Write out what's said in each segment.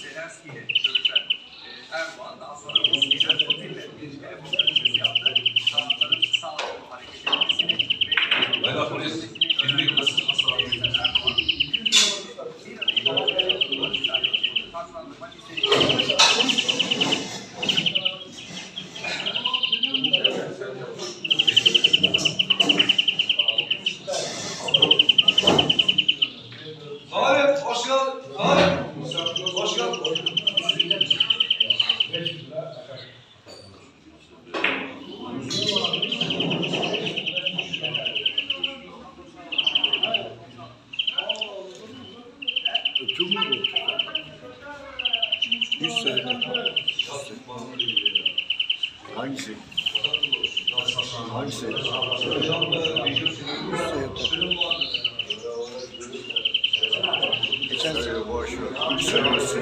Zelenski ile görüşen Mü bu? Yüz sene. Hangisi? Hangisi? Geçen sene boş ver. Sene olsun.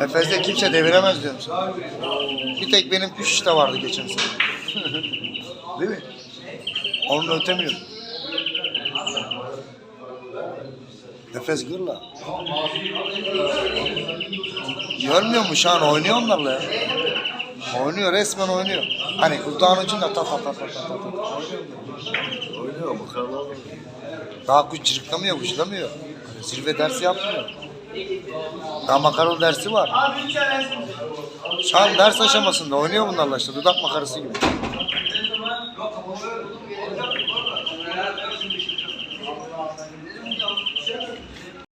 Efes'te kimse deviremez diyorum sana. Bir tek benim üç işte vardı geçen sene. Değil mi? Onu ötemiyorum. Efes gırla. Görmüyor musun şu an oynuyor onlarla ya. Oynuyor resmen oynuyor. Hani kulağın ucunda ta ta ta ta ta ta. Oynuyor. Mu? Kalan Daha kuş cırıklamıyor, kuşlamıyor. Hani zirve dersi yapmıyor. Daha makaralı dersi var. Şu an ders aşamasında oynuyor bunlarla işte dudak makarası gibi.